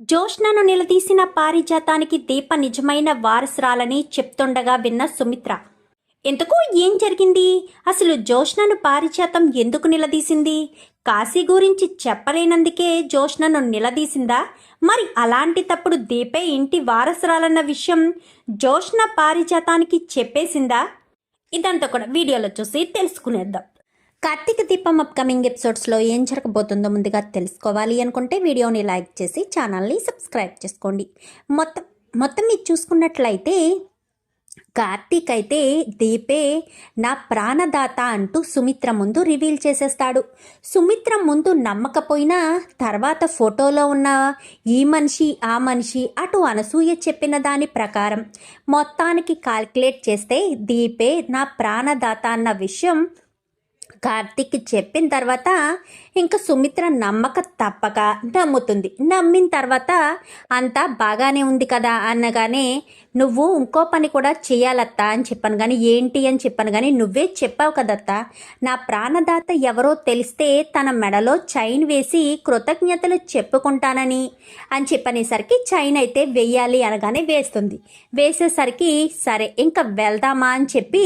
జోష్నను నిలదీసిన పారిజాతానికి దీప నిజమైన వారసురాలని చెప్తుండగా విన్న సుమిత్ర ఎందుకు? ఏం జరిగింది? అసలు జోష్నను పారిజాతం ఎందుకు నిలదీసింది? కాశీ గురించి చెప్పలేనందుకే జోష్నను నిలదీసిందా? మరి అలాంటి తప్పుడు దీపే ఇంటి వారసురాలన్న విషయం జోష్న పారిజాతానికి చెప్పేసిందా? ఇదంతా కూడా వీడియోలో చూసి తెలుసుకునేద్దాం. కార్తీక దీపం అప్కమింగ్ ఎపిసోడ్స్లో ఏం జరగబోతుందో ముందుగా తెలుసుకోవాలి అనుకుంటే వీడియోని లైక్ చేసి ఛానల్ని సబ్స్క్రైబ్ చేసుకోండి. మొత్తం మొత్తం మీరు చూసుకున్నట్లయితే కార్తీక్ అయితే దీపే నా ప్రాణదాత అంటూ సుమిత్ర ముందు రివీల్ చేసేస్తాడు. సుమిత్ర ముందు నమ్మకపోయినా తర్వాత ఫోటోలో ఉన్న ఈ మనిషి ఆ మనిషి అటు అనసూయ చెప్పిన దాని ప్రకారం మొత్తానికి కాల్కులేట్ చేస్తే దీపే నా ప్రాణదాత అన్న విషయం కార్తీక్ చెప్పిన తర్వాత ఇంకా సుమిత్ర నమ్మక తప్పక నమ్ముతుంది. నమ్మిన తర్వాత అంతా బాగానే ఉంది కదా అనగానే నువ్వు ఇంకో పని కూడా చేయాలత్తా అని చెప్పాను. కానీ ఏంటి అని చెప్పాను. కానీ నువ్వే చెప్పావు కదత్తా. నా ప్రాణదాత ఎవరో తెలిస్తే తన మెడలో చైన్ వేసి కృతజ్ఞతలు చెప్పుకుంటానని అని చెప్పనేసరికి చైన్ అయితే వెయ్యాలి అనగానే వేస్తుంది. వేసేసరికి సరే ఇంకా వెళ్దామా అని చెప్పి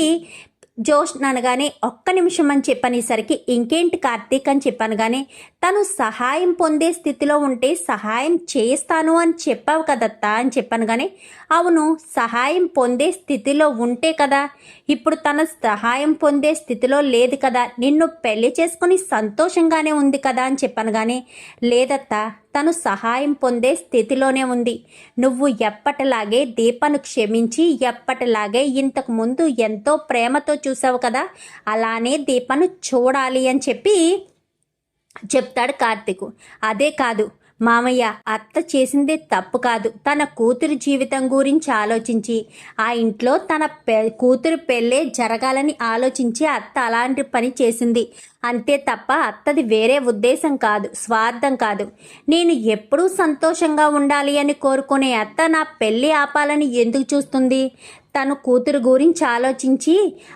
జోష్ అనగానే ఒక్క నిమిషం అని చెప్పనేసరికి ఇంకేంటి కార్తీక్ అని చెప్పాను కానీ తను సహాయం పొందే స్థితిలో ఉంటే సహాయం చేస్తాను అని చెప్పావు కదత్తా అని చెప్పాను కానీ అవును సహాయం పొందే స్థితిలో ఉంటే కదా. ఇప్పుడు తన సహాయం పొందే స్థితిలో లేదు కదా. నిన్ను పెళ్ళి చేసుకుని సంతోషంగానే ఉంది కదా అని చెప్పాను కానీ లేదత్తా. తను సహాయం పొందే స్థితిలోనే ఉంది. నువ్వు ఎప్పటిలాగే దీపను క్షమించి ఎప్పటిలాగే ఇంతకు ముందు ఎంతో ప్రేమతో చూసావు కదా. అలానే దీపను చూడాలి అని చెప్పి చెప్తాడు కార్తీక్. అదే కాదు మామయ్య అత్త చేసిందే తప్పు కాదు. తన కూతురు జీవితం గురించి ఆలోచించి ఆ ఇంట్లో తన పె కూతురు పెళ్ళే జరగాలని ఆలోచించి అత్త అలాంటి పని చేసింది. అంతే తప్ప అత్తది వేరే ఉద్దేశం కాదు స్వార్థం కాదు. నేను ఎప్పుడూ సంతోషంగా ఉండాలి అని కోరుకునే అత్త నా పెళ్ళి ఆపాలని ఎందుకు చూస్తుంది? తను కూతురు గురించి ఆలోచించి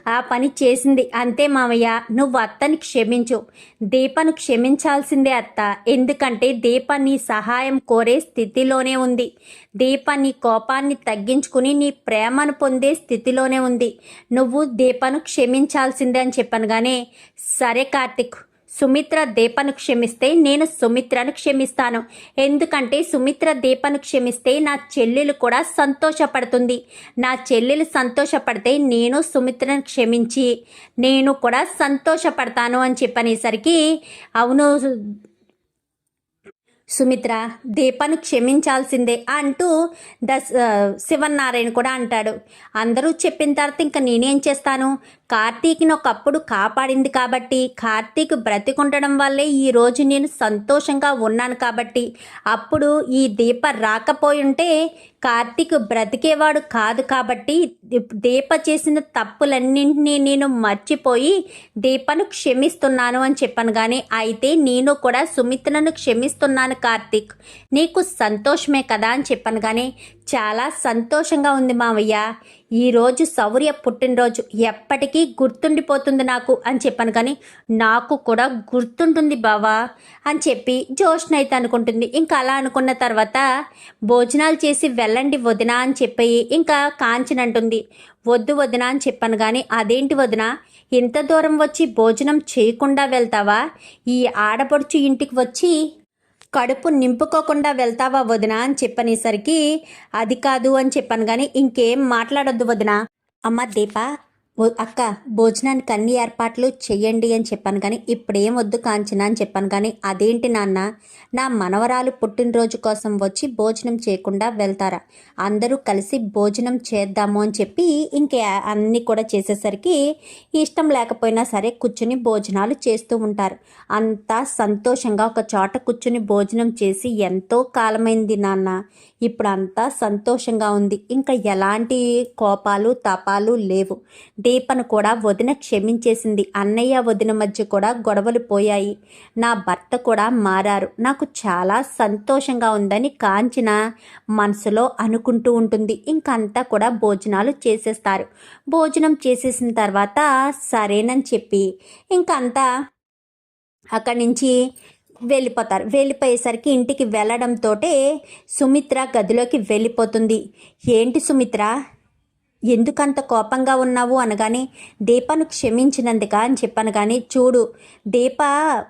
ఆ పని చేసింది. అంతే మామయ్య నువ్వు అత్తని క్షమించు. దీపను క్షమించాల్సిందే అత్త. ఎందుకంటే దీప నీ సహాయం కోరే స్థితిలోనే ఉంది. దీప నీ కోపాన్ని తగ్గించుకుని నీ ప్రేమను పొందే స్థితిలోనే ఉంది. నువ్వు దీపను క్షమించాల్సిందే అని చెప్పాను కానీ సరే కార్తిక్ సుమిత్ర దీపను క్షమిస్తే నేను సుమిత్రను క్షమిస్తాను. ఎందుకంటే సుమిత్ర దీపను క్షమిస్తే నా చెల్లెలు కూడా సంతోషపడుతుంది. నా చెల్లెలు సంతోషపడితే నేను సుమిత్రను క్షమించి నేను కూడా సంతోషపడతాను అని చెప్పనేసరికి అవును సుమిత్ర దీపను క్షమించాల్సిందే అంటూ దశ శివనారాయణ కూడా అంటాడు. అందరూ చెప్పిన తర్వాత ఇంకా నేనేం చేస్తాను? కార్తీక్ని ఒకప్పుడు కాపాడింది కాబట్టి కార్తీక్ బ్రతికుండడం వల్లే ఈరోజు నేను సంతోషంగా ఉన్నాను కాబట్టి అప్పుడు ఈ దీప రాకపోయి ఉంటే కార్తీక్ బ్రతికేవాడు కాదు కాబట్టి దీప చేసిన తప్పులన్నింటినీ నేను మర్చిపోయి దీపను క్షమిస్తున్నాను అని చెప్పాను. కానీ అయితే నేను కూడా సుమిత్రను క్షమిస్తున్నాను కార్తీక్. నీకు సంతోషమే కదా అని చెప్పాను. కానీ చాలా సంతోషంగా ఉంది మావయ్య. ఈరోజు శౌర్య పుట్టినరోజు ఎప్పటికీ గుర్తుండిపోతుంది నాకు అని చెప్పాను కానీ నాకు కూడా గుర్తుంటుంది బావా అని చెప్పి జోష్న అయితే అనుకుంటుంది. ఇంకా అలా అనుకున్న తర్వాత భోజనాలు చేసి వెళ్ళండి వదిన అని చెప్పి ఇంకా కాంచనంటుంది వద్దు వదిన అని చెప్పాను కానీ అదేంటి వదిన? ఇంత దూరం వచ్చి భోజనం చేయకుండా వెళ్తావా? ఈ ఆడపడుచు ఇంటికి వచ్చి కడుపు నింపుకోకుండా వెళ్తావా వదిన అని చెప్పనేసరికి అది కాదు అని చెప్పాను కానీ ఇంకేం మాట్లాడొద్దు వదిన. అమ్మ దీప అక్క భోజనానికి అన్ని ఏర్పాట్లు చెయ్యండి అని చెప్పాను కానీ ఇప్పుడేం వద్దు కాంచన అని చెప్పాను కానీ అదేంటి నాన్న? నా మనవరాలు పుట్టినరోజు కోసం వచ్చి భోజనం చేయకుండా వెళ్తారా? అందరూ కలిసి భోజనం చేద్దాము అని చెప్పి ఇంకే అన్నీ కూడా చేసేసరికి ఇష్టం లేకపోయినా సరే కూర్చుని భోజనాలు చేస్తూ ఉంటారు. అంతా సంతోషంగా ఒక చోట కూర్చుని భోజనం చేసి ఎంతో కాలమైంది నాన్న. ఇప్పుడు అంతా సంతోషంగా ఉంది. ఇంకా ఎలాంటి కోపాలు తపాలు లేవు. దీపను కూడా వదిన క్షమించేసింది. అన్నయ్య వదిన మధ్య కూడా గొడవలు పోయాయి. నా భర్త కూడా మారారు. నాకు చాలా సంతోషంగా ఉందని కాంచిన మనసులో అనుకుంటూ ఉంటుంది. ఇంకంతా కూడా భోజనాలు చేసేస్తారు. భోజనం చేసేసిన తర్వాత సరేనని చెప్పి ఇంకంతా అక్కడి నుంచి వెళ్ళిపోతారు. వెళ్ళిపోయేసరికి ఇంటికి వెళ్ళడంతో సుమిత్ర గదిలోకి వెళ్ళిపోతుంది. ఏంటి సుమిత్ర? ఎందుకంత కోపంగా ఉన్నావు అనగానే దీపను క్షమించినందుక అని చెప్పాను కానీ చూడు దీప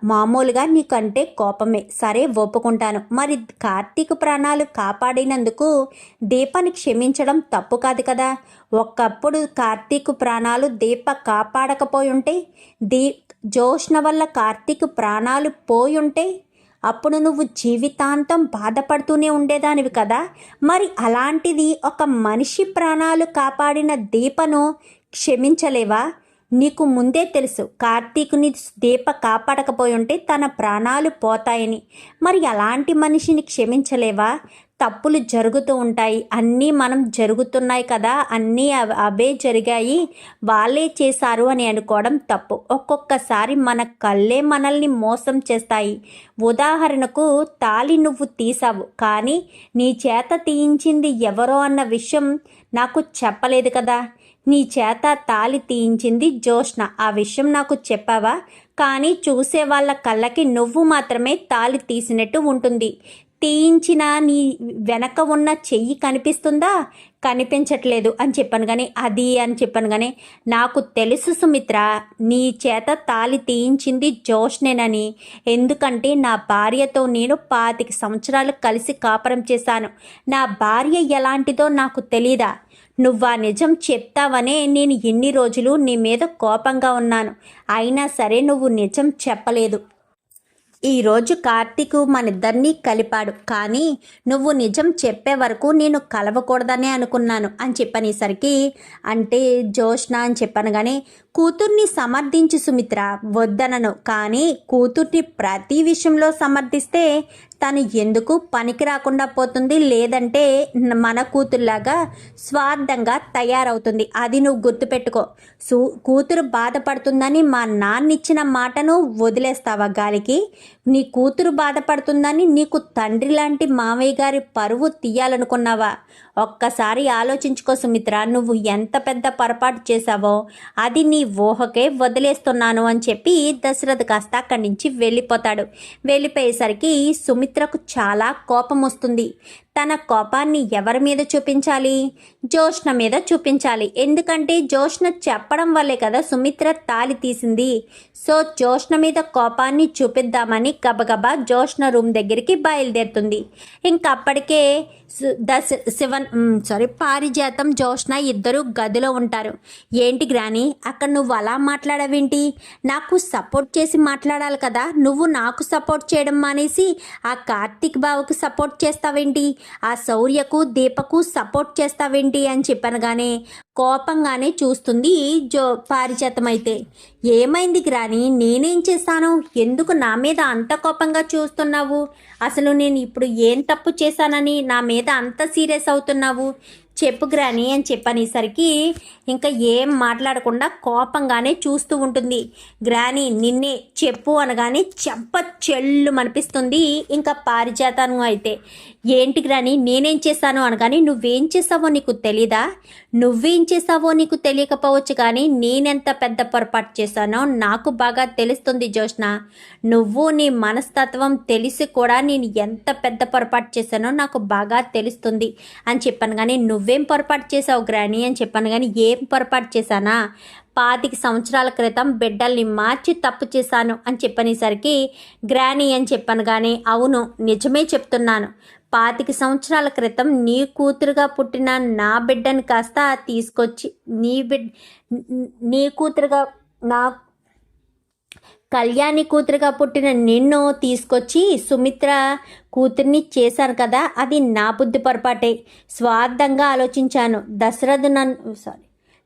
మామూలుగా నీకంటే కోపమే. సరే ఒప్పుకుంటాను. మరి కార్తీక్ ప్రాణాలు కాపాడినందుకు దీపాన్ని క్షమించడం తప్పు కాదు కదా. ఒకప్పుడు కార్తీక్ ప్రాణాలు దీప కాపాడకపోయి ఉంటే దీ జోష్ణ వల్ల కార్తీక్ ప్రాణాలు పోయి ఉంటే అప్పుడు నువ్వు జీవితాంతం బాధపడుతూనే ఉండేదానివి కదా. మరి అలాంటిది ఒక మనిషి ప్రాణాలు కాపాడిన దీపను క్షమించలేవా? నీకు ముందే తెలుసు కార్తీకుని దీప కాపాడకపోయి ఉంటే తన ప్రాణాలు పోతాయని. మరి అలాంటి మనిషిని క్షమించలేవా? తప్పులు జరుగుతూ ఉంటాయి. అన్నీ మనం జరుగుతున్నాయి కదా అన్నీ అవే జరిగాయి. వాళ్ళే చేశారు అని అనుకోవడం తప్పు. ఒక్కొక్కసారి మన కళ్ళే మనల్ని మోసం చేస్తాయి. ఉదాహరణకు తాళి నువ్వు తీసావు కానీ నీ చేత తీయించింది ఎవరో అన్న విషయం నాకు చెప్పలేదు కదా. నీ చేత తాళి తీయించింది జోష్న ఆ విషయం నాకు చెప్పావా? కానీ చూసే వాళ్ళ కళ్ళకి నువ్వు మాత్రమే తాళి తీసినట్టు ఉంటుంది. తీయించిన నీ వెనక ఉన్న చెయ్యి కనిపిస్తుందా? కనిపించట్లేదు అని చెప్పాను కానీ అది అని చెప్పాను కానీ నాకు తెలుసు సుమిత్ర నీ చేత తాలి తీయించింది జోష్నేనని. ఎందుకంటే నా భార్యతో నేను పాతిక సంవత్సరాలు కలిసి కాపురం చేశాను. నా భార్య ఎలాంటిదో నాకు తెలీదా? నువ్వు ఆ నిజం చెప్తావనే నేను ఎన్ని రోజులు నీ మీద కోపంగా ఉన్నాను. అయినా సరే నువ్వు నిజం చెప్పలేదు. ఈరోజు కార్తీక్ మనిద్దరినీ కలిపాడు. కానీ నువ్వు నిజం చెప్పే వరకు నేను కలవకూడదనే అనుకున్నాను అని చెప్పనేసరికి అంటే జోష్న అని చెప్పాను కానీ కూతుర్ని సమర్థించు సుమిత్ర వద్దనను. కానీ కూతుర్ని ప్రతి విషయంలో సమర్థిస్తే తను ఎందుకు పనికి రాకుండా పోతుంది? లేదంటే మన కూతురులాగా స్వార్థంగా తయారవుతుంది. అది నువ్వు గుర్తుపెట్టుకో. సు కూతురు బాధపడుతుందని మా నాన్న ఇచ్చిన మాటను వదిలేస్తావా గాలికి? నీ కూతురు బాధపడుతుందని నీకు తండ్రి లాంటి మామయ్య గారి పరువు తీయాలనుకున్నావా? ఒక్కసారి ఆలోచించుకో సుమిత్ర నువ్వు ఎంత పెద్ద పొరపాటు చేశావో. అది నీ ఊహకే వదిలేస్తున్నాను అని చెప్పి దశరథ్ కాస్త అక్కడి నుంచి వెళ్ళిపోతాడు. వెళ్ళిపోయేసరికి సుమిత్రకు చాలా కోపం వస్తుంది. తన కోపాన్ని ఎవరి మీద చూపించాలి? జోష్ణ మీద చూపించాలి. ఎందుకంటే జోష్ణ చెప్పడం వల్లే కదా సుమిత్ర తాలి తీసింది. సో జోష్ణ మీద కోపాన్ని చూపిద్దామని గబగబా జోష్ణ రూమ్ దగ్గరికి బయలుదేరుతుంది. ఇంకా అప్పటికే సు- దశ శివన్ సారీ పారిజాతం జోష్ణ ఇద్దరు గదిలో ఉంటారు. ఏంటి గ్రాని అక్కడ నువ్వు అలా మాట్లాడవేంటి? నాకు సపోర్ట్ చేసి మాట్లాడాలి కదా. నువ్వు నాకు సపోర్ట్ చేయడం మానేసి ఆ కార్తీక్ బావకు సపోర్ట్ చేస్తావేంటి? ఆ శౌర్యకు దీపకు సపోర్ట్ చేస్తావేంటి అని చెప్పనగానే కోపంగానే చూస్తుంది జో పారిజాతం అయితే ఏమైంది గ్రాని? నేనేం చేశాను? ఎందుకు నా మీద అంత కోపంగా చూస్తున్నావు? అసలు నేను ఇప్పుడు ఏం తప్పు చేశానని నా మీద అంత సీరియస్ అవుతున్నావు? చెప్పు గ్రాని అని చెప్పనేసరికి ఇంకా ఏం మాట్లాడకుండా కోపంగానే చూస్తూ ఉంటుంది. గ్రాని నిన్నే చెప్పు అనగానే చెంప చెల్లు అనిపిస్తుంది ఇంకా పారిజాతను అయితే ఏంటి గ్రాని నేనేం చేశాను అనగానే నువ్వేం చేసావో నీకు తెలీదా? నువ్వేం చేసావో నీకు తెలియకపోవచ్చు కానీ నేనెంత పెద్ద పొరపాటు చేశానో నాకు బాగా తెలుస్తుంది జోష్న నువ్వు నీ మనస్తత్వం తెలిసి కూడా నేను ఎంత పెద్ద పొరపాటు చేశానో నాకు బాగా తెలుస్తుంది అని చెప్పాను. కానీ నువ్వేం పొరపాటు చేసావు గ్రాని? అని చెప్పాను. కానీ ఏం పొరపాటు చేశానా? పాతిక సంవత్సరాల క్రితం బిడ్డల్ని మార్చి తప్పు చేశాను అని చెప్పనేసరికి గ్రాని అని చెప్పాను. కానీ అవును నిజమే చెప్తున్నాను. పాతిక సంవత్సరాల క్రితం నీ కూతురుగా పుట్టిన నా బిడ్డని కాస్త తీసుకొచ్చి నీ బిడ్ నీ కూతురుగా నా కళ్యాణి కూతురుగా పుట్టిన నిన్ను తీసుకొచ్చి సుమిత్ర కూతుర్ని చేశాను కదా అది నా బుద్ధి పొరపాటే. స్వార్థంగా ఆలోచించాను. దశరథు నన్ను సారీ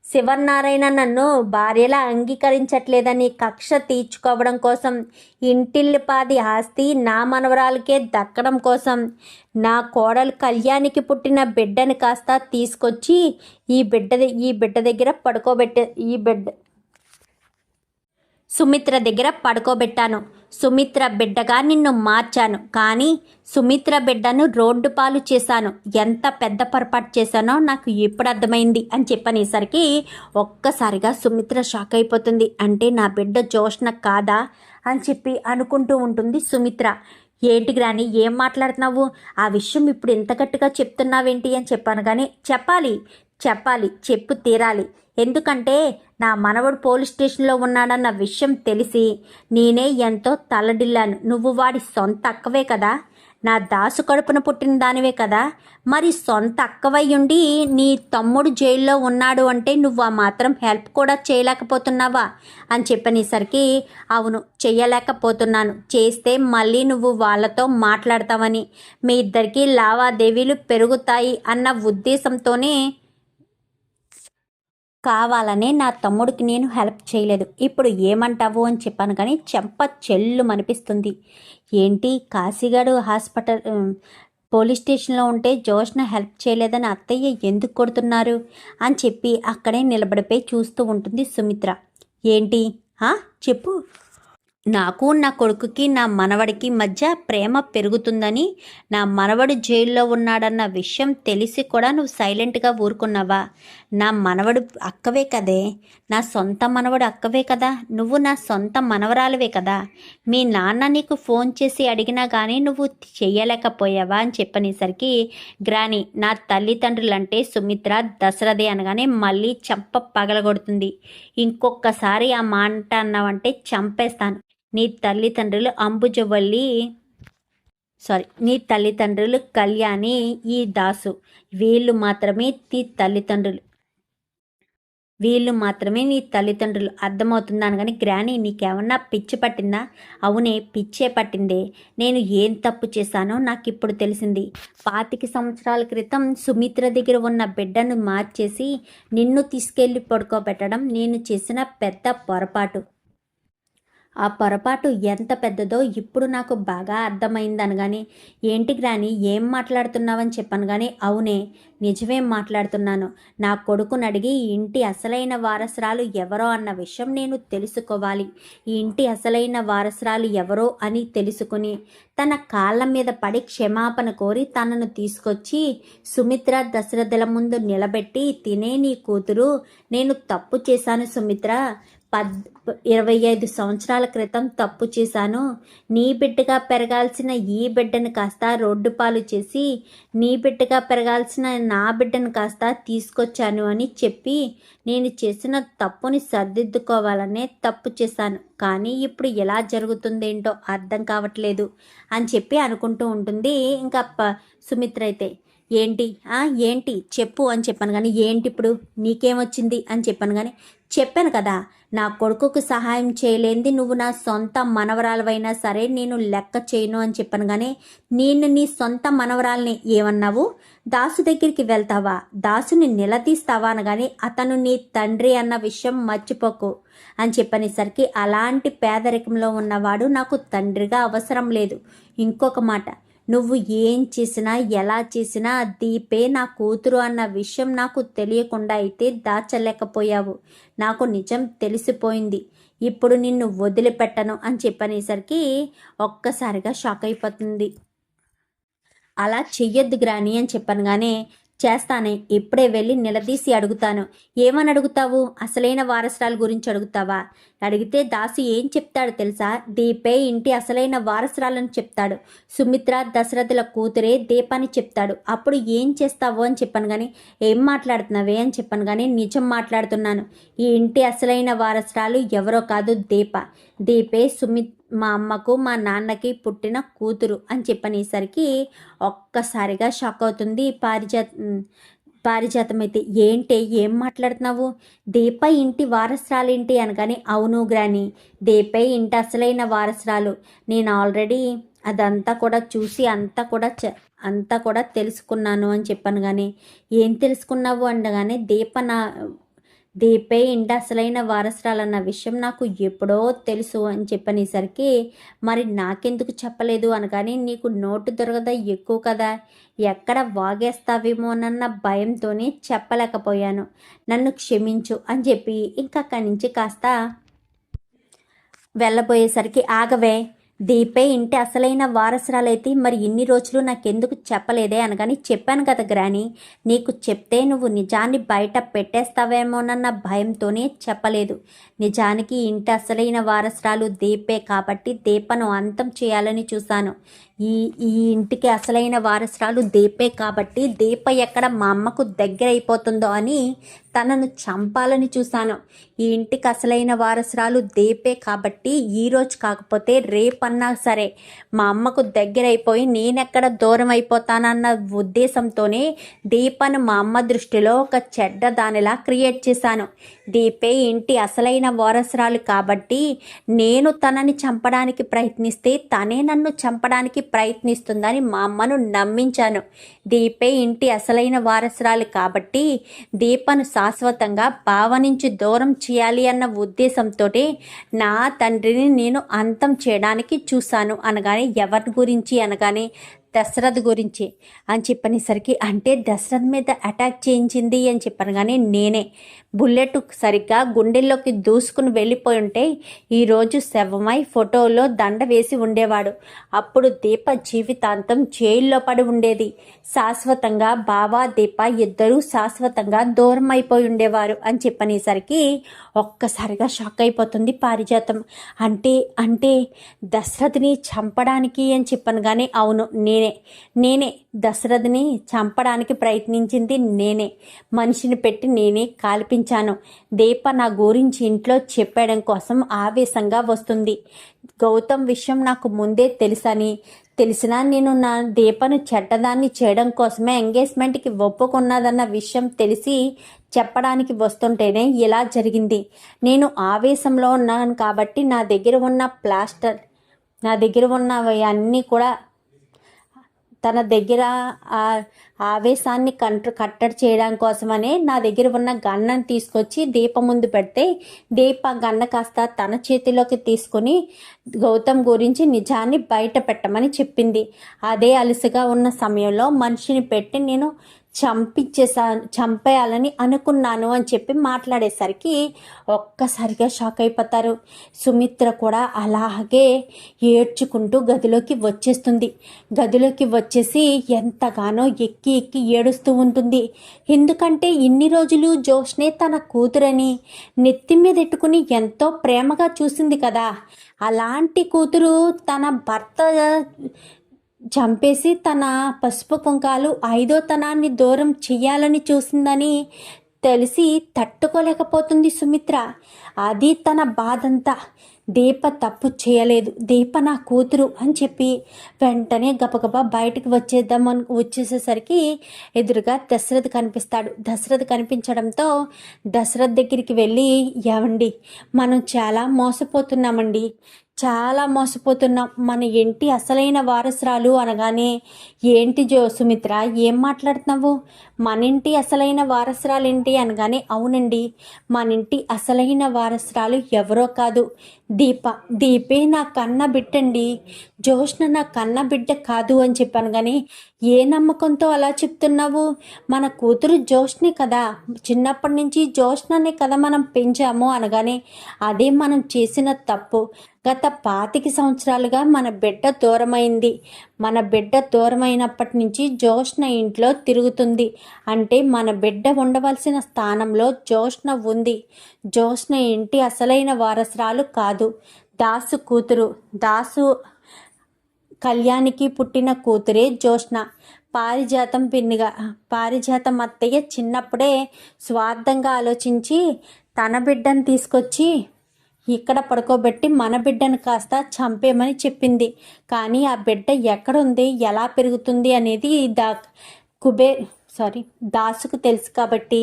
శివనారాయణ నన్ను భార్యలా అంగీకరించట్లేదని కక్ష తీర్చుకోవడం కోసం ఇంటిల్లిపాది ఆస్తి నా మనవరాలకే దక్కడం కోసం నా కోడలు కళ్యాణికి పుట్టిన బిడ్డని కాస్త తీసుకొచ్చి ఈ బిడ్డ ఈ బిడ్డ దగ్గర పడుకోబెట్టే ఈ బిడ్డ సుమిత్ర దగ్గర పడుకోబెట్టాను. సుమిత్ర బిడ్డగా నిన్ను మార్చాను. కానీ సుమిత్ర బిడ్డను రోడ్డు పాలు చేశాను. ఎంత పెద్ద పొరపాటు చేశానో నాకు ఇప్పుడు అర్థమైంది అని చెప్పనేసరికి ఒక్కసారిగా సుమిత్ర షాక్ అయిపోతుంది. అంటే నా బిడ్డ జోష్న కాదా అని చెప్పి అనుకుంటూ ఉంటుంది సుమిత్ర. ఏంటి గ్రాని ఏం మాట్లాడుతున్నావు? ఆ విషయం ఇప్పుడు ఇంత గట్టిగా చెప్తున్నావేంటి అని చెప్పాను. కానీ చెప్పాలి. చెప్పాలి చెప్పు తీరాలి. ఎందుకంటే నా మనవడు పోలీస్ స్టేషన్లో ఉన్నాడన్న విషయం తెలిసి నేనే ఎంతో తలడిల్లాను. నువ్వు వాడి సొంత అక్కవే కదా? నా దాసు కడుపున పుట్టిన దానివే కదా? మరి సొంత అక్కవయ్యుండి నీ తమ్ముడు జైల్లో ఉన్నాడు అంటే నువ్వు ఆ మాత్రం హెల్ప్ కూడా చేయలేకపోతున్నావా? అని చెప్పనేసరికి అవును చేయలేకపోతున్నాను చేస్తే మళ్ళీ నువ్వు వాళ్ళతో మాట్లాడతావని. మీ ఇద్దరికీ లావాదేవీలు పెరుగుతాయి అన్న ఉద్దేశంతోనే కావాలనే నా తమ్ముడికి నేను హెల్ప్ చేయలేదు. ఇప్పుడు ఏమంటావు అని చెప్పాను కానీ చెంప చెల్లు అనిపిస్తుంది ఏంటి? కాశీగాడు హాస్పిటల్ పోలీస్ స్టేషన్లో ఉంటే జోష్న హెల్ప్ చేయలేదని అత్తయ్య ఎందుకు కొడుతున్నారు? అని చెప్పి అక్కడే నిలబడిపోయి చూస్తూ ఉంటుంది సుమిత్ర. ఏంటి? చెప్పు. నాకు నా కొడుకుకి నా మనవడికి మధ్య ప్రేమ పెరుగుతుందని నా మనవడు జైల్లో ఉన్నాడన్న విషయం తెలిసి కూడా నువ్వు సైలెంట్గా ఊరుకున్నావా? నా మనవడు అక్కవే కదే. నా సొంత మనవడు అక్కవే కదా. నువ్వు నా సొంత మనవరాలువే కదా. మీ నాన్న నీకు ఫోన్ చేసి అడిగినా కానీ నువ్వు చేయలేకపోయావా అని చెప్పనేసరికి గ్రాని నా తల్లిదండ్రులంటే సుమిత్ర దశరథి అనగానే మళ్ళీ చంప పగలగొడుతుంది. ఇంకొకసారి ఆ మాట అన్నావంటే చంపేస్తాను. నీ తల్లిదండ్రులు అంబుజవల్లి సారీ నీ తల్లిదండ్రులు కళ్యాణి ఈ దాసు. వీళ్ళు మాత్రమే నీ తల్లిదండ్రులు. వీళ్ళు మాత్రమే నీ తల్లిదండ్రులు. అర్థమవుతుందా కానీ గ్రాని నీకేమన్నా పిచ్చి పట్టిందా? అవునే పిచ్చే పట్టిందే. నేను ఏం తప్పు చేశానో నాకు ఇప్పుడు తెలిసింది. పాతిక సంవత్సరాల క్రితం సుమిత్ర దగ్గర ఉన్న బిడ్డను మార్చేసి నిన్ను తీసుకెళ్ళి పడుకోబెట్టడం నేను చేసిన పెద్ద పొరపాటు. ఆ పొరపాటు ఎంత పెద్దదో ఇప్పుడు నాకు బాగా అర్థమైంది కానీ ఏంటి గ్రాని ఏం మాట్లాడుతున్నావని చెప్పాను కానీ అవునే నిజమేం మాట్లాడుతున్నాను? నా కొడుకుని అడిగి ఈ ఇంటి అసలైన వారసురాలు ఎవరో అన్న విషయం నేను తెలుసుకోవాలి. ఈ ఇంటి అసలైన వారసురాలు ఎవరో అని తెలుసుకుని తన కాళ్ళ మీద పడి క్షమాపణ కోరి తనను తీసుకొచ్చి సుమిత్ర దశరథుల ముందు నిలబెట్టి తినే నీ కూతురు నేను తప్పు చేశాను సుమిత్ర పద్ ఇరవై ఐదు సంవత్సరాల క్రితం తప్పు చేశాను. నీ బిడ్డగా పెరగాల్సిన ఈ బిడ్డను కాస్త రోడ్డు పాలు చేసి నీ బిడ్డగా పెరగాల్సిన నా బిడ్డను కాస్త తీసుకొచ్చాను అని చెప్పి నేను చేసిన తప్పుని సర్దిద్దుకోవాలనే తప్పు చేశాను. కానీ ఇప్పుడు ఎలా జరుగుతుందేంటో అర్థం కావట్లేదు అని చెప్పి అనుకుంటూ ఉంటుంది. ఇంకా ప- సుమిత్ర అయితే ఏంటి? ఏంటి? చెప్పు అని చెప్పాను. కానీ ఏంటి ఇప్పుడు? నీకేమొచ్చింది అని చెప్పాను. కానీ చెప్పాను కదా నా కొడుకుకు సహాయం చేయలేంది నువ్వు నా సొంత మనవరాలవైనా సరే నేను లెక్క చేయను అని చెప్పాను కానీ నేను నీ సొంత మనవరాల్ని ఏమన్నావు? దాసు దగ్గరికి వెళ్తావా? దాసుని నిలదీస్తావా అనగాని అతను నీ తండ్రి అన్న విషయం మర్చిపోకు అని చెప్పనేసరికి అలాంటి పేదరికంలో ఉన్నవాడు నాకు తండ్రిగా అవసరం లేదు. ఇంకొక మాట నువ్వు ఏం చేసినా ఎలా చేసినా దీపే నా కూతురు అన్న విషయం నాకు తెలియకుండా అయితే దాచలేకపోయావు. నాకు నిజం తెలిసిపోయింది. ఇప్పుడు నిన్ను వదిలిపెట్టను అని చెప్పనేసరికి ఒక్కసారిగా షాక్ అయిపోతుంది. అలా చెయ్యొద్దు గ్రాని అని చెప్పనుగానే చేస్తానే ఇప్పుడే వెళ్ళి నిలదీసి అడుగుతాను. ఏమని అడుగుతావు? అసలైన వారసురాలు గురించి అడుగుతావా? అడిగితే దాసు ఏం చెప్తాడు తెలుసా? దీపే ఇంటి అసలైన వారసురాలని చెప్తాడు. సుమిత్ర దశరథుల కూతురే దీపాని చెప్తాడు. అప్పుడు ఏం చేస్తావు అని చెప్పాను కానీ ఏం మాట్లాడుతున్నావే అని చెప్పాను కానీ నిజం మాట్లాడుతున్నాను. ఈ ఇంటి అసలైన వారసురాలు ఎవరో కాదు దీప. దీపే సుమిత్ మా అమ్మకు మా నాన్నకి పుట్టిన కూతురు అని చెప్పనేసరికి ఒక్కసారిగా షాక్ అవుతుంది. పారిజాత పారిజాతం అయితే ఏంటి ఏం మాట్లాడుతున్నావు? దీప ఇంటి వారసురాలేంటి అనగానే అవును గ్రాని దీపే ఇంటి అసలైన వారసురాలు. నేను ఆల్రెడీ అదంతా కూడా చూసి అంతా కూడా అంతా కూడా తెలుసుకున్నాను అని చెప్పాను కానీ ఏం తెలుసుకున్నావు? అనగానే దీప నా దీపే ఇంటి అసలైన వారసురాలన్న విషయం నాకు ఎప్పుడో తెలుసు అని చెప్పనేసరికి మరి నాకెందుకు చెప్పలేదు అనగానే నీకు నోటు దొరకదా ఎక్కువ కదా? ఎక్కడ వాగేస్తావేమోనన్న భయంతోనే చెప్పలేకపోయాను. నన్ను క్షమించు అని చెప్పి ఇంకా అక్కడి నుంచి కాస్త వెళ్ళబోయేసరికి ఆగవే. దీపే ఇంటి అసలైన వారసురాలైతే మరి ఇన్ని రోజులు నాకెందుకు చెప్పలేదే అనగాని చెప్పాను కదా గ్రాని నీకు చెప్తే నువ్వు నిజాన్ని బయట పెట్టేస్తావేమోనన్న భయంతోనే చెప్పలేదు. నిజానికి ఇంటి అసలైన వారసురాలు దీపే కాబట్టి దీపను అంతం చేయాలని చూశాను. ఈ ఈ ఇంటికి అసలైన వారసురాలు దీపే కాబట్టి దీప ఎక్కడ మా అమ్మకు దగ్గర అయిపోతుందో అని తనను చంపాలని చూశాను. ఈ ఇంటికి అసలైన వారసురాలు దీపే కాబట్టి ఈరోజు కాకపోతే రేపన్నా సరే మా అమ్మకు దగ్గర అయిపోయి నేనెక్కడ దూరం అయిపోతానన్న ఉద్దేశంతోనే దీపను మా అమ్మ దృష్టిలో ఒక చెడ్డ దానిలా క్రియేట్ చేశాను. దీపే ఇంటి అసలైన వారసురాలు కాబట్టి నేను తనని చంపడానికి ప్రయత్నిస్తే తనే నన్ను చంపడానికి ప్రయత్నిస్తుందని మా అమ్మను నమ్మించాను. దీపే ఇంటి అసలైన వారసురాలు కాబట్టి దీపను శాశ్వతంగా బావ నుంచి దూరం చేయాలి అన్న ఉద్దేశంతో నా తండ్రిని నేను అంతం చేయడానికి చూశాను అనగానే ఎవరి గురించి అనగానే దశరథ్ గురించి. అని చెప్పనేసరికి అంటే దశరథ్ మీద అటాక్ చేయించింది అని చెప్పాను కానీ నేనే. బుల్లెట్ సరిగ్గా గుండెల్లోకి దూసుకుని వెళ్ళిపోయి ఉంటే ఈరోజు శవమై ఫోటోలో దండ వేసి ఉండేవాడు. అప్పుడు దీప జీవితాంతం జైల్లో పడి ఉండేది. శాశ్వతంగా బావా దీప ఇద్దరూ శాశ్వతంగా దూరం అయిపోయి ఉండేవారు అని చెప్పనేసరికి ఒక్కసారిగా షాక్ అయిపోతుంది పారిజాతం. అంటే అంటే దశరథిని చంపడానికి అని చెప్పాను కానీ అవును నేనే నేనే దశరథిని చంపడానికి ప్రయత్నించింది నేనే. మనిషిని పెట్టి నేనే కాల్పించాను. దీప నా గురించి ఇంట్లో చెప్పడం కోసం ఆవేశంగా వస్తుంది. గౌతమ్ విషయం నాకు ముందే తెలుసని. తెలిసినా నేను నా దీపను చెడ్డదాన్ని చేయడం కోసమే ఎంగేజ్మెంట్కి ఒప్పుకున్నదన్న విషయం తెలిసి చెప్పడానికి వస్తుంటేనే ఇలా జరిగింది. నేను ఆవేశంలో ఉన్నాను కాబట్టి నా దగ్గర ఉన్న ప్లాస్టర్ నా దగ్గర ఉన్నవి అన్నీ కూడా తన దగ్గర ఆ ఆవేశాన్ని కంట్రో కట్టడి చేయడం కోసమనే నా దగ్గర ఉన్న గన్నను తీసుకొచ్చి దీప ముందు పెడితే దీప గన్న కాస్త తన చేతిలోకి తీసుకొని గౌతమ్ గురించి నిజాన్ని బయట పెట్టమని చెప్పింది. అదే అలసిగా ఉన్న సమయంలో మనిషిని పెట్టి నేను చంపించేసా చంపేయాలని అనుకున్నాను అని చెప్పి మాట్లాడేసరికి ఒక్కసారిగా షాక్ అయిపోతారు. సుమిత్ర కూడా అలాగే ఏడ్చుకుంటూ గదిలోకి వచ్చేస్తుంది. గదిలోకి వచ్చేసి ఎంతగానో ఎక్కి ఎక్కి ఏడుస్తూ ఉంటుంది. ఎందుకంటే ఇన్ని రోజులు జోష్నే తన కూతురని నెత్తి మీద ఎట్టుకుని ఎంతో ప్రేమగా చూసింది కదా. అలాంటి కూతురు తన భర్త చంపేసి తన పసుపు కుంకాలు ఐదో తనాన్ని దూరం చెయ్యాలని చూసిందని తెలిసి తట్టుకోలేకపోతుంది సుమిత్ర. అది తన బాధంతా. దీప తప్పు చేయలేదు. దీప నా కూతురు అని చెప్పి వెంటనే గబగబా బయటకు వచ్చేద్దామని వచ్చేసేసరికి ఎదురుగా దశరథ్ కనిపిస్తాడు. దశరథ్ కనిపించడంతో దశరథ్ దగ్గరికి వెళ్ళి ఏమండి మనం చాలా మోసపోతున్నామండి. చాలా మోసపోతున్నాం. మన ఇంటి అసలైన వారసురాలు అనగానే ఏంటి జో సుమిత్ర ఏం మాట్లాడుతున్నావు? మన ఇంటి అసలైన వారసురాలు ఏంటి అనగానే అవునండి మన ఇంటి అసలైన వారసురాలు ఎవరో కాదు. దీప దీపే నా కన్న బిడ్డండి. జోష్న నా కన్న బిడ్డ కాదు అని చెప్పాను కానీ ఏ నమ్మకంతో అలా చెప్తున్నావు? మన కూతురు జోష్నే కదా. చిన్నప్పటి నుంచి జోష్ననే కదా మనం పెంచాము అనగానే అదే మనం చేసిన తప్పు. గత పాతిక సంవత్సరాలుగా మన బిడ్డ దూరమైంది. మన బిడ్డ దూరమైనప్పటి నుంచి జోష్ణ ఇంట్లో తిరుగుతుంది. అంటే మన బిడ్డ ఉండవలసిన స్థానంలో జోష్ణ ఉంది. జోష్ణ ఇంటి అసలైన వారసురాలు కాదు. దాసు కూతురు దాసు కళ్యాణికి పుట్టిన కూతురే జోష్ణ పారిజాతం పిన్నిగా పారిజాతం అత్తయ్య చిన్నప్పుడే స్వార్థంగా ఆలోచించి తన బిడ్డను తీసుకొచ్చి ఇక్కడ పడుకోబెట్టి మన బిడ్డను కాస్త చంపేమని చెప్పింది. కానీ ఆ బిడ్డ ఎక్కడుంది? ఎలా పెరుగుతుంది? అనేది దా కుబేర్ సారీ దాసుకు తెలుసు కాబట్టి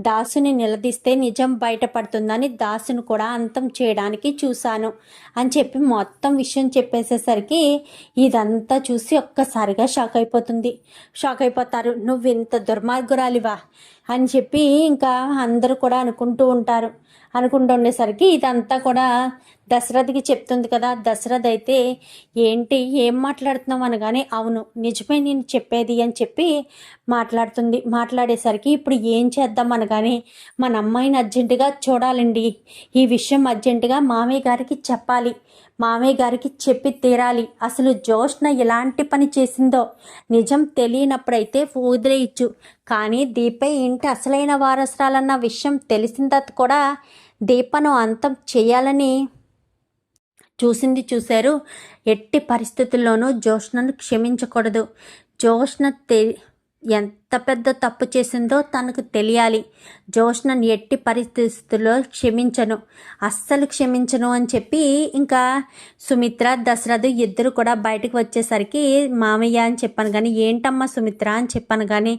దాసుని నిలదీస్తే నిజం బయటపడుతుందని దాసును కూడా అంతం చేయడానికి చూశాను అని చెప్పి మొత్తం విషయం చెప్పేసేసరికి ఇదంతా చూసి ఒక్కసారిగా షాక్ అయిపోతుంది. షాక్ అయిపోతారు నువ్వు ఇంత దుర్మార్గురాలివా? అని చెప్పి ఇంకా అందరూ కూడా అనుకుంటూ ఉంటారు. అనుకుంటుండేసరికి ఇదంతా కూడా దశరథకి చెప్తుంది కదా. దశరథ్ అయితే ఏంటి ఏం మాట్లాడుతున్నావు అనగానే అవును నిజమే నేను చెప్పేది అని చెప్పి మాట్లాడుతుంది. మాట్లాడేసరికి ఇప్పుడు ఏం చేద్దాం అనగానే మన అమ్మాయిని అర్జెంటుగా చూడాలండి. ఈ విషయం అర్జెంటుగా మామయ్య గారికి చెప్పాలి. మామయ్య గారికి చెప్పి తీరాలి. అసలు జోష్న ఎలాంటి పని చేసిందో నిజం తెలియనప్పుడైతే వదిలేయచ్చు. కానీ దీపే ఇంటి అసలైన వారసురాలన్న విషయం తెలిసిన తర్వాత కూడా దీపను అంతం చేయాలని చూసింది చూశారు. ఎట్టి పరిస్థితుల్లోనూ జోష్ణను క్షమించకూడదు. జోష్ణ తె ఎంత పెద్ద తప్పు చేసిందో తనకు తెలియాలి. జోష్ణను ఎట్టి పరిస్థితుల్లో క్షమించను. అస్సలు క్షమించను అని చెప్పి ఇంకా సుమిత్ర దశరథు ఇద్దరు కూడా బయటకు వచ్చేసరికి మామయ్య అని చెప్పాను కానీ ఏంటమ్మా సుమిత్ర అని చెప్పాను కానీ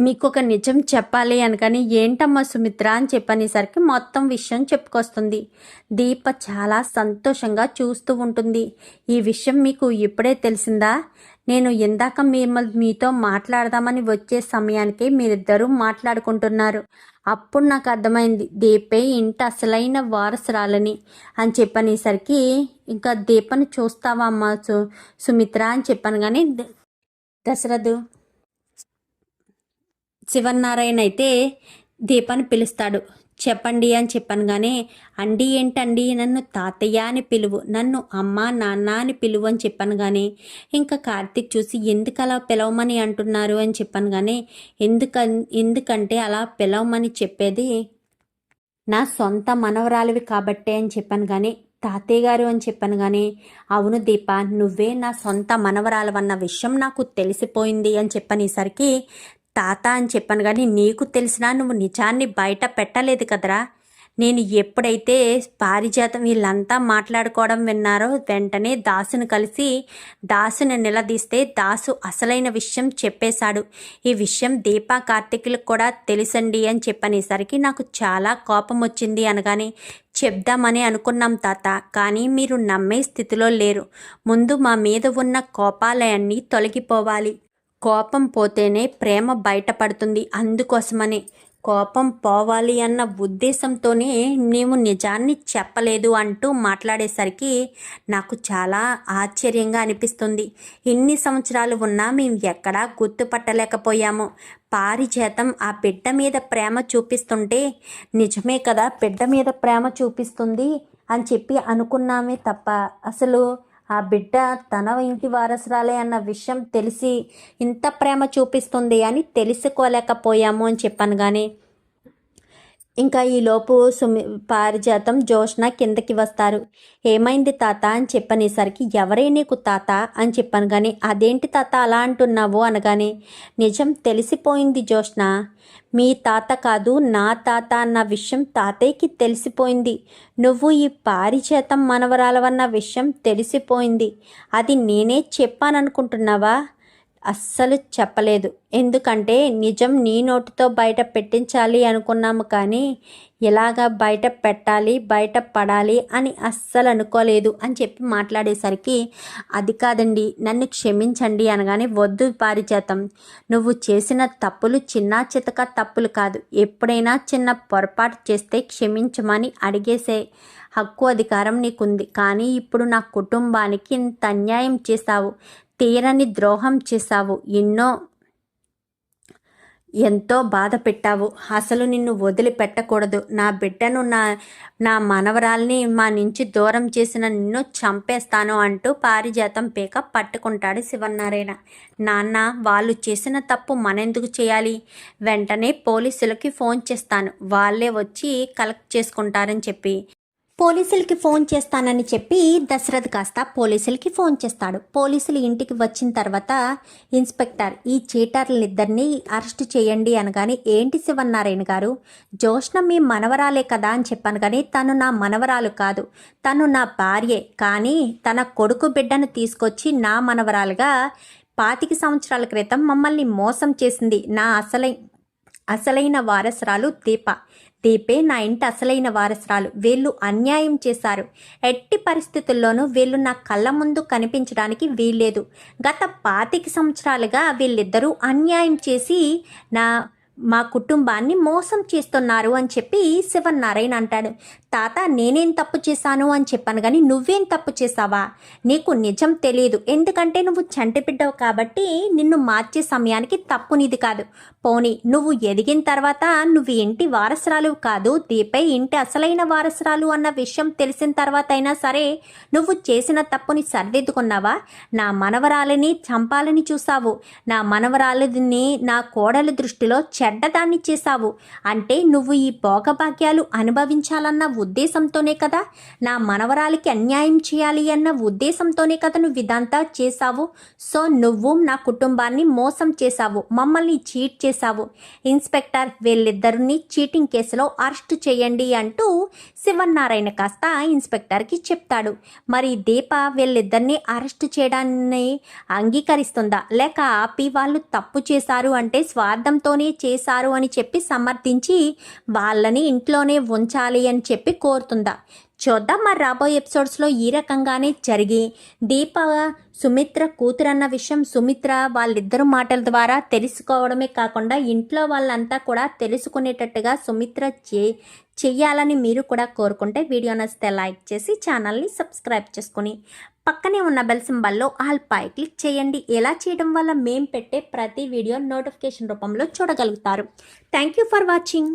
మీకు ఒక నిజం చెప్పాలి అనగాని ఏంటమ్మా సుమిత్ర అని చెప్పనేసరికి మొత్తం విషయం చెప్పుకొస్తుంది. దీప చాలా సంతోషంగా చూస్తూ ఉంటుంది. ఈ విషయం మీకు ఇప్పుడే తెలిసిందా? నేను ఇందాక మిమ్మల్ని మీతో మాట్లాడదామని వచ్చే సమయానికి మీరిద్దరూ మాట్లాడుకుంటున్నారు. అప్పుడు నాకు అర్థమైంది దీపే ఇంటి అసలైన వారసురాలని అని చెప్పనేసరికి ఇంకా దీపను చూస్తావా అమ్మా సు సుమిత్ర అని చెప్పాను కానీ దశరథు శివనారాయణ అయితే దీపాన్ని పిలుస్తాడు. చెప్పండి అని చెప్పాను కానీ అండి ఏంటండి? నన్ను తాతయ్య అని పిలువు నన్ను అమ్మ నాన్న అని పిలువు అని చెప్పాను కానీ ఇంకా కార్తీక్ చూసి ఎందుకు అలా పిలవమని అంటున్నారు అని చెప్పాను కానీ ఎందుక ఎందుకంటే అలా పిలవమని చెప్పేది నా సొంత మనవరాలివి కాబట్టే అని చెప్పాను కానీ తాతయ్య గారు అని చెప్పాను కానీ అవును దీప నువ్వే నా సొంత మనవరాలవన్న విషయం నాకు తెలిసిపోయింది అని చెప్పనేసరికి తాత అని చెప్పాను కానీ నీకు తెలిసినా నువ్వు నిజాన్ని బయట పెట్టలేదు కదరా. నేను ఎప్పుడైతే పారిజాతం వీళ్ళంతా మాట్లాడుకోవడం విన్నారో వెంటనే దాసును కలిసి దాసుని నిలదీస్తే దాసు అసలైన విషయం చెప్పేశాడు. ఈ విషయం దీపా కార్తీకులకు కూడా తెలుసండి అని చెప్పనేసరికి నాకు చాలా కోపం వచ్చింది అనగానే చెప్దామని అనుకున్నాం తాత కానీ మీరు నమ్మే స్థితిలో లేరు. ముందు మా మీద ఉన్న కోపాలయాన్ని తొలగిపోవాలి. కోపం పోతేనే ప్రేమ బయటపడుతుంది అందుకోసమని. కోపం పోవాలి అన్న ఉద్దేశంతోనే మేము నిజాన్ని చెప్పలేదు అంటూ మాట్లాడేసరికి నాకు చాలా ఆశ్చర్యంగా అనిపిస్తుంది. ఇన్ని సంవత్సరాలు ఉన్నా మేము ఎక్కడా గుర్తుపట్టలేకపోయాము. పారిజాతం ఆ బిడ్డ మీద ప్రేమ చూపిస్తుంటే నిజమే కదా బిడ్డ మీద ప్రేమ చూపిస్తుంది అని చెప్పి అనుకున్నామే తప్ప అసలు ఆ బిడ్డ తన ఇంటి వారసురాలే అన్న విషయం తెలిసి ఇంత ప్రేమ చూపిస్తుంది అని తెలుసుకోలేకపోయాము అని చెప్పాను కానీ ఇంకా ఈలోపు సుమి పారిజాతం జోష్న కిందకి వస్తారు. ఏమైంది తాత అని చెప్పనేసరికి ఎవరే నీకు తాత అని చెప్పాను కానీ అదేంటి తాత అలా అంటున్నావు అనగానే నిజం తెలిసిపోయింది జోష్న. మీ తాత కాదు నా తాత అన్న విషయం తాతయ్యకి తెలిసిపోయింది. నువ్వు ఈ పారిజాతం మనవరాలవన్న విషయం తెలిసిపోయింది. అది నేనే చెప్పాననుకుంటున్నావా? అస్సలు చెప్పలేదు. ఎందుకంటే నిజం నీ నోటితో బయట పెట్టించాలి అనుకున్నాము కానీ ఎలాగా బయట పెట్టాలి బయట పడాలి అని అస్సలు అనుకోలేదు అని చెప్పి మాట్లాడేసరికి అది కాదండి నన్ను క్షమించండి అనగానే వద్దు పారిజాతం. నువ్వు చేసిన తప్పులు చిన్న చితక తప్పులు కాదు. ఎప్పుడైనా చిన్న పొరపాటు చేస్తే క్షమించమని అడిగేసే హక్కు అధికారం నీకుంది. కానీ ఇప్పుడు నా కుటుంబానికి ఇంత అన్యాయం చేశావు. తీరని ద్రోహం చేశావు. ఎన్నో ఎంతో బాధ పెట్టావు. అసలు నిన్ను వదిలిపెట్టకూడదు. నా బిడ్డను నా నా మనవరాల్ని మా నుంచి దూరం చేసిన నిన్ను చంపేస్తాను అంటూ పారిజాతం పీక పట్టుకుంటాడు శివనారాయణ నాన్న వాళ్ళు చేసిన తప్పు మనెందుకు చేయాలి? వెంటనే పోలీసులకి ఫోన్ చేస్తాను. వాళ్ళే వచ్చి కలెక్ట్ చేసుకుంటారని చెప్పి. పోలీసులకి ఫోన్ చేస్తానని చెప్పి దశరథ్ కాస్త పోలీసులకి ఫోన్ చేస్తాడు. పోలీసులు ఇంటికి వచ్చిన తర్వాత ఇన్స్పెక్టర్ ఈ చీటర్లిద్దరినీ అరెస్ట్ చేయండి అనగానే ఏంటి శివన్నారాయణ గారు? జోష్ణ మీ మనవరాలే కదా అని చెప్పాను కానీ తను నా మనవరాలు కాదు. తను నా భార్యే. కానీ తన కొడుకు బిడ్డను తీసుకొచ్చి నా మనవరాలుగా పాతిక సంవత్సరాల క్రితం మమ్మల్ని మోసం చేసింది నా అసలై అసలైన వారసురాలు దీప. దీపే నా ఇంటి అసలైన వారసురాలు. వీళ్ళు అన్యాయం చేశారు. ఎట్టి పరిస్థితుల్లోనూ వీళ్ళు నా కళ్ళ ముందు కనిపించడానికి వీల్లేదు. గత పాతిక సంవత్సరాలుగా వీళ్ళిద్దరూ అన్యాయం చేసి నా మా కుటుంబాన్ని మోసం చేస్తున్నారు అని చెప్పి శివనారాయణ అంటాడు. తాత నేనేం తప్పు చేశాను అని చెప్పాను కానీ నువ్వేం తప్పు చేసావా నీకు నిజం తెలియదు ఎందుకంటే నువ్వు చంటిబిడ్డవు కాబట్టి నిన్ను మార్చే సమయానికి తప్పు నీది కాదు. పోనీ నువ్వు ఎదిగిన తర్వాత నువ్వు ఇంటి వారసురాలు కాదు దీపై ఇంటి అసలైన వారసురాలు అన్న విషయం తెలిసిన తర్వాత అయినా సరే నువ్వు చేసిన తప్పుని సరిదిద్దుకున్నావా? నా మనవరాలిని చంపాలని చూసావు నా మనవరాలిని నా కోడలి దృష్టిలో చె చెడ్డదాన్ని చేశావు అంటే నువ్వు ఈ భోగభాగ్యాలు అనుభవించాలన్న ఉద్దేశంతోనే కదా? నా మనవరాలికి అన్యాయం చేయాలి అన్న ఉద్దేశంతోనే కదా నువ్వు ఇదంతా చేశావు. సో నువ్వు నా కుటుంబాన్ని మోసం చేశావు. మమ్మల్ని చీట్ చేశావు. ఇన్స్పెక్టర్ వీళ్ళిద్దరిని చీటింగ్ కేసులో అరెస్ట్ చేయండి అంటూ శివనారాయణ కాస్త ఇన్స్పెక్టర్కి చెప్తాడు. మరి దీప వీళ్ళిద్దరిని అరెస్ట్ చేయడాన్ని అంగీకరిస్తుందా? లేక ఆపి వాళ్ళు తప్పు చేశారు అంటే స్వార్థంతోనే చేశారు అని చెప్పి సమర్థించి వాళ్ళని ఇంట్లోనే ఉంచాలి అని చెప్పి కోరుతుందా? చూద్దాం మరి రాబోయే ఎపిసోడ్స్లో ఈ రకంగానే జరిగి దీప సుమిత్ర కూతురన్న విషయం సుమిత్ర వాళ్ళిద్దరు మాటల ద్వారా తెలుసుకోవడమే కాకుండా ఇంట్లో వాళ్ళంతా కూడా తెలుసుకునేటట్టుగా సుమిత్ర చే చెయ్యాలని మీరు కూడా కోరుకుంటే వీడియో నచ్చితే లైక్ చేసి ఛానల్ని సబ్స్క్రైబ్ చేసుకుని పక్కనే ఉన్న బెల్ సింబల్లో ఆల్ పై క్లిక్ చేయండి. ఎలా చేయడం వల్ల మేము పెట్టే ప్రతి వీడియో నోటిఫికేషన్ రూపంలో చూడగలుగుతారు. Thank you for watching.